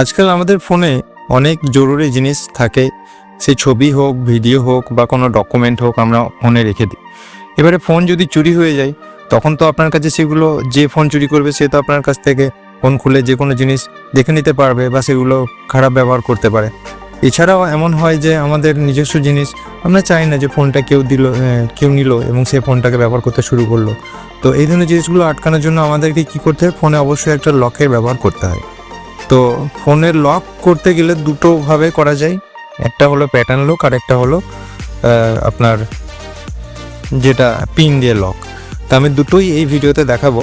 আজকাল আমাদের ফোনে অনেক জরুরি জিনিস থাকে। সে ছবি হোক, ভিডিও হোক বা কোনো ডকুমেন্ট হোক আমরা ফোনে রেখে দিই। এবারে ফোন যদি চুরি হয়ে যায়, তখন তো আপনার কাছে সেগুলো যে ফোন চুরি করবে সে তো আপনার কাছ থেকে ফোন খুলে যে কোনো জিনিস দেখে নিতে পারবে বা সেগুলো খারাপ ব্যবহার করতে পারে। এছাড়াও এমন হয় যে আমাদের নিজস্ব জিনিস, আমরা চাই না যে ফোনটা কেউ দিল কেউ নিল এবং সে ফোনটাকে ব্যবহার করতে শুরু করল। তো এই ধরনের জিনিসগুলো আটকানোর জন্য আমাদেরকে কি করতে হয়? ফোনে অবশ্যই একটা লকের ব্যবহার করতে হয়। তো ফোনের লক করতে গেলে দুটোভাবে করা যায়। একটা হলো প্যাটার্ন লক আর একটা হলো আপনার যেটা পিন দিয়ে লক তো আমি দুটোই এই ভিডিওতে দেখাবো।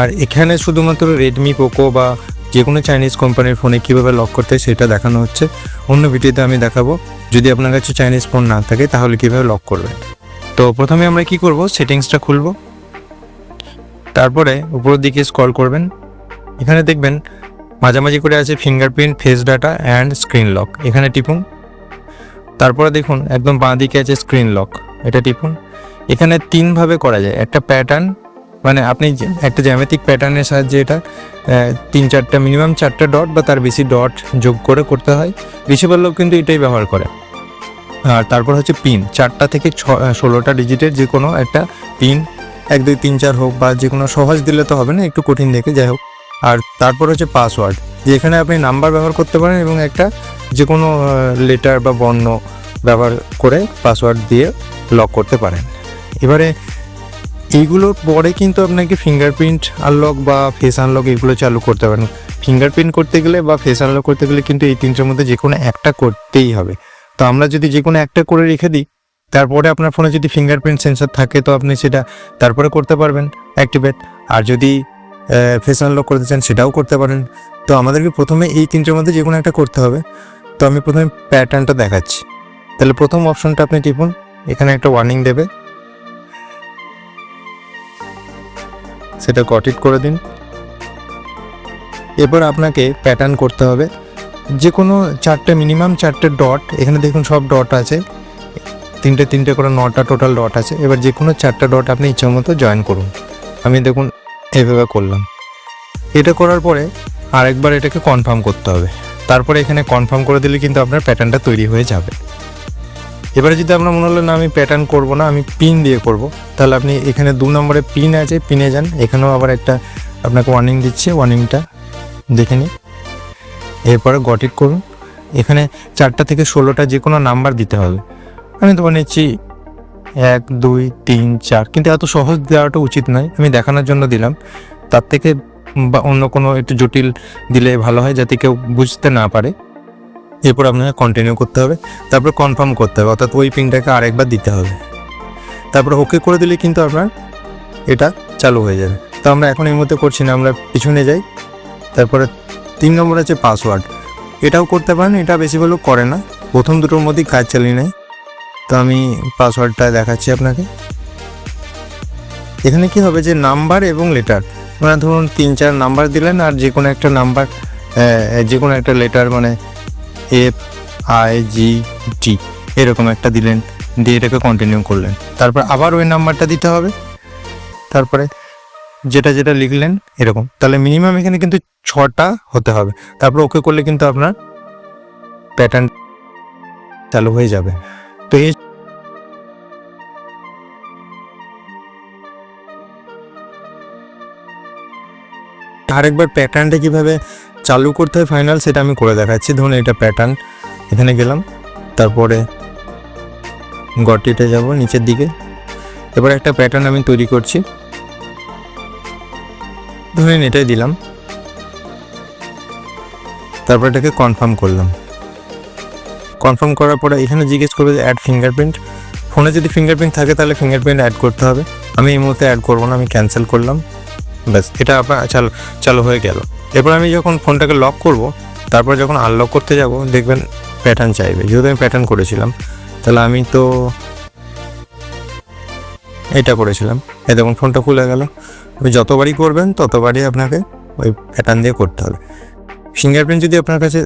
আর এখানে শুধুমাত্র রেডমি পোকো বা যে কোনো চাইনিজ কোম্পানির ফোনে কীভাবে লক করতে হয় সেটা দেখানো হচ্ছে। অন্য ভিডিওতে আমি দেখাবো। যদি আপনার কাছে চাইনিজ ফোন না থাকে, তাহলে কীভাবে লক করবেন? তো প্রথমে আমরা কি করব? সেটিংসটা খুলব। তারপরে উপরের দিকে স্ক্রল করবেন। এখানে দেখবেন মাঝামাঝি করে আছে fingerprint face data and screen lock এখানে টিপুন। তারপরে দেখুন, একদম বাঁ দিকে আছে স্ক্রিন লক এটা টিপুন। এখানে তিনভাবে করা যায়। একটা প্যাটার্ন মানে আপনি একটা জ্যামিতিক প্যাটার্নের সাহায্যে এটা তিন চারটা মিনিমাম চারটা ডট বা তার বেশি ডট যোগ করে করতে হয়। বেশিরভাগ লোক কিন্তু এটাই ব্যবহার করে। আর তারপর হচ্ছে পিন চারটা থেকে ছ ষোলোটা ডিজিটের যে কোনো একটা পিন এক, দুই, তিন, চার হোক বা যে কোনো সহজ দিলে তো হবে না, একটু কঠিন দেখে। যাই হোক। আর তারপর হচ্ছে পাসওয়ার্ড যেখানে আপনি নাম্বার ব্যবহার করতে পারেন এবং একটা যে কোনো লেটার বা বর্ণ ব্যবহার করে পাসওয়ার্ড দিয়ে লক করতে পারেন। এবারে এইগুলোর পরে কিন্তু আপনাকে ফিঙ্গারপ্রিন্ট আনলক বা ফেস আনলক এগুলো চালু করতে পারেন। ফিঙ্গারপ্রিন্ট করতে গেলে বা ফেস আনলক করতে গেলে কিন্তু এই তিনটের মধ্যে যে কোনো একটা করতেই হবে। তো আমরা যদি যে কোনো একটা করে রেখে দিই, তারপরে আপনার ফোনে যদি ফিঙ্গারপ্রিন্ট সেন্সার থাকে তো আপনি সেটা তারপরে করতে পারবেন অ্যাক্টিভেট আর যদি ফেস আনলক করতে চান, সেটাও করতে পারেন। তো আমাদেরকে প্রথমে এই তিনটের মধ্যে যে কোনো একটা করতে হবে। তো আমি প্রথমে প্যাটার্নটা দেখাচ্ছি। তাহলে প্রথম অপশনটা আপনি টিপুন, এখানে একটা ওয়ার্নিং দেবে। সেটা কটিট করে দিন। এরপর আপনাকে প্যাটার্ন করতে হবে। যে কোনো চারটে মিনিমাম চারটে ডট এখানে দেখুন সব ডট আছে। তিনটে তিনটে করে নটা টোটাল ডট আছে। এবার যে কোনো চারটা ডট আপনি ইচ্ছা মতো জয়েন করুন। আমি দেখুন এইভাবে করলাম। এটা করার পরে আরেকবার এটাকে কনফার্ম করতে হবে। তারপরে এখানে কনফার্ম করে দিলে কিন্তু আপনার প্যাটার্নটা তৈরি হয়ে যাবে। এবারে যদি আপনার মনে হলো, না, আমি প্যাটার্ন করব না, আমি পিন দিয়ে করব, তাহলে আপনি এখানে দু নম্বরে পিন আছে পিনে যান। এখানেও আবার একটা আপনাকে ওয়ার্নিং দিচ্ছে ওয়ার্নিংটা দেখে নিন। এরপরে গটিট করুন। এখানে চারটা থেকে ষোলোটা যে কোনো নাম্বার দিতে হবে। আমি তো নিচ্ছি এক, দুই, তিন, চার। কিন্তু এত সহজ দেওয়াটা উচিত নয়। আমি দেখানোর জন্য দিলাম। তার থেকে বা অন্য কোনো একটু জটিল দিলে ভালো হয় যাতে কেউ বুঝতে না পারে। এরপর আপনাকে কন্টিনিউ করতে হবে। তারপর কনফার্ম করতে হবে। অর্থাৎ ওই পিনটাকে আরেকবার দিতে হবে। তারপর ওকে করে দিলে কিন্তু আপনার এটা চালু হয়ে যাবে। তো আমরা এখন এই মধ্যে করছি না। আমরা পিছনে যাই। তারপরে তিন নম্বর আছে পাসওয়ার্ড এটাও করতে পারেন। এটা বেশি ভালো করে না। প্রথম দুটোর মধ্যেই কাজ চালিয়ে নেয়। তো আমি পাসওয়ার্ডটা দেখাচ্ছি আপনাকে। এখানে কি হবে যে নাম্বার এবং লেটার মানে ধরুন তিন চার নাম্বার দিলেন আর যে কোনো একটা নাম্বার যে কোনো একটা লেটার মানে এফ আই জি টি এরকম একটা দিলেন, দিয়ে এটাকে কন্টিনিউ করলেন। তারপর আবার ওই নাম্বারটা দিতে হবে। তারপরে যেটা যেটা লিখলেন এরকম। তাহলে মিনিমাম এখানে কিন্তু ছটা হতে হবে। তারপর ওকে করলে কিন্তু আপনার প্যাটার্ন চালু হয়ে যাবে। এই আরেকবার প্যাটার্নটা কীভাবে চালু করতে হয় ফাইনাল সেটা আমি করে দেখাচ্ছি। ধরুন এটা প্যাটার্ন এখানে গেলাম, তারপরে গটিতে যাব নিচের দিকে। এবার একটা প্যাটার্ন আমি তৈরি করছি। ধরুন এটাই দিলাম। তারপর এটাকে কনফার্ম করলাম। কনফার্ম করার পরে এখানে জিজ্ঞেস করবে যে অ্যাড ফিঙ্গারপ্রিন্ট ফোনে যদি ফিঙ্গারপ্রিন্ট থাকে তাহলে ফিঙ্গারপ্রিন্ট অ্যাড করতে হবে। আমি এই মুহূর্তে অ্যাড করব না, আমি ক্যান্সেল করলাম। ব্যাস, এটা আপনার চালু চালু হয়ে গেল। এরপর আমি যখন ফোনটাকে লক করব, তারপর যখন আনলক করতে যাব, দেখবেন প্যাটার্ন চাইবে। যেহেতু আমি প্যাটার্ন করেছিলাম, তাহলে আমি তো এটা করেছিলাম। এই দেখুন, ফোনটা খুলে গেল। যতবারই করবেন, ততবারই আপনাকে ওই প্যাটার্ন দিয়ে করতে হবে। ফিঙ্গারপ্রিন্ট যদি আপনার কাছে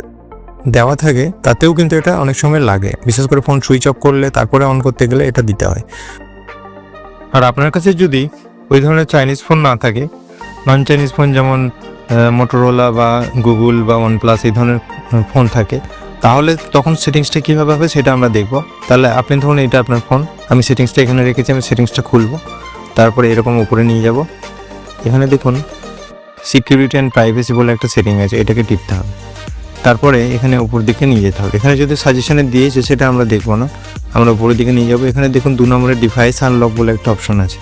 দেওয়া থাকে, তাতেও কিন্তু এটা অনেক সময় লাগে। বিশেষ করে ফোন সুইচ অফ করলে তারপরে অন করতে গেলে এটা দিতে হয়। আর আপনার কাছে যদি ওই ধরনের চাইনিজ ফোন না থাকে নন চাইনিজ ফোন যেমন মোটোরোলা বা গুগল বা ওয়ানপ্লাস এই ধরনের ফোন থাকে, তাহলে তখন সেটিংসটা কীভাবে হবে সেটা আমরা দেখব। তাহলে আপনি ধরুন এটা আপনার ফোন আমি সেটিংসটা এখানে রেখেছি, আমি সেটিংসটা খুলবো। তারপরে এরকম উপরে নিয়ে যাব। এখানে দেখুন সিকিউরিটি অ্যান্ড প্রাইভেসি বলে একটা সেটিং আছে, এটাকে টিপতে হবে। তারপরে এখানে উপর দিকে নিয়ে যেতে হবে। এখানে যদি সাজেশনে দিয়েছে, সেটা আমরা দেখব না। আমরা উপরের দিকে নিয়ে যাব। এখানে দেখুন দু নম্বরের ডিভাইস আনলক বলে একটা অপশন আছে।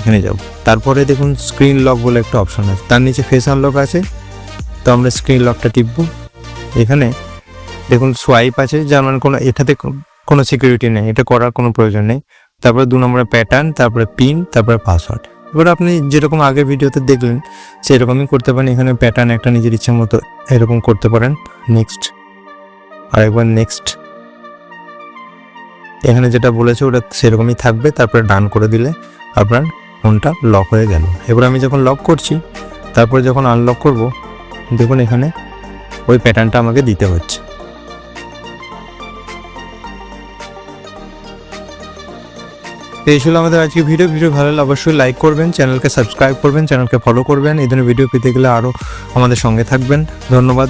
এখানে যাব। তারপরে দেখুন স্ক্রিন লক বলে একটা অপশন আছে। তার নিচে ফেস আনলক আছে। তো আমরা স্ক্রিন লকটা টিপব। এখানে দেখুন সোয়াইপ আছে। যার মানে কোনো, এটাতে কোনো সিকিউরিটি নেই। এটা করার কোনো প্রয়োজন নেই। তারপরে দু নম্বরে প্যাটার্ন তারপরে পিন তারপরে পাসওয়ার্ড এবার আপনি যেরকম আগের ভিডিওতে দেখলেন, সেরকমই করতে পারেন। এখানে প্যাটার্ন একটা নিজের ইচ্ছে মতো এরকম করতে পারেন। নেক্সট আরেকবার নেক্সট এখানে যেটা বলেছে, ওটা সেরকমই থাকবে। তারপরে ডান করে দিলে আপনার ফোনটা লক হয়ে গেল। এবার আমি যখন লক করছি, তারপরে যখন আনলক করব, দেখুন এখানে ওই প্যাটার্নটা আমাকে দিতে হচ্ছে। তো এই ছিল আমাদের আজকে ভিডিও। ভিডিও ভালো লাগলে অবশ্যই লাইক করবেন, চ্যানেলকে সাবস্ক্রাইব করবেন, চ্যানেলকে ফলো করবেন। এই ধরনের ভিডিও পেতে গেলে আরও আমাদের সঙ্গে থাকবেন। ধন্যবাদ।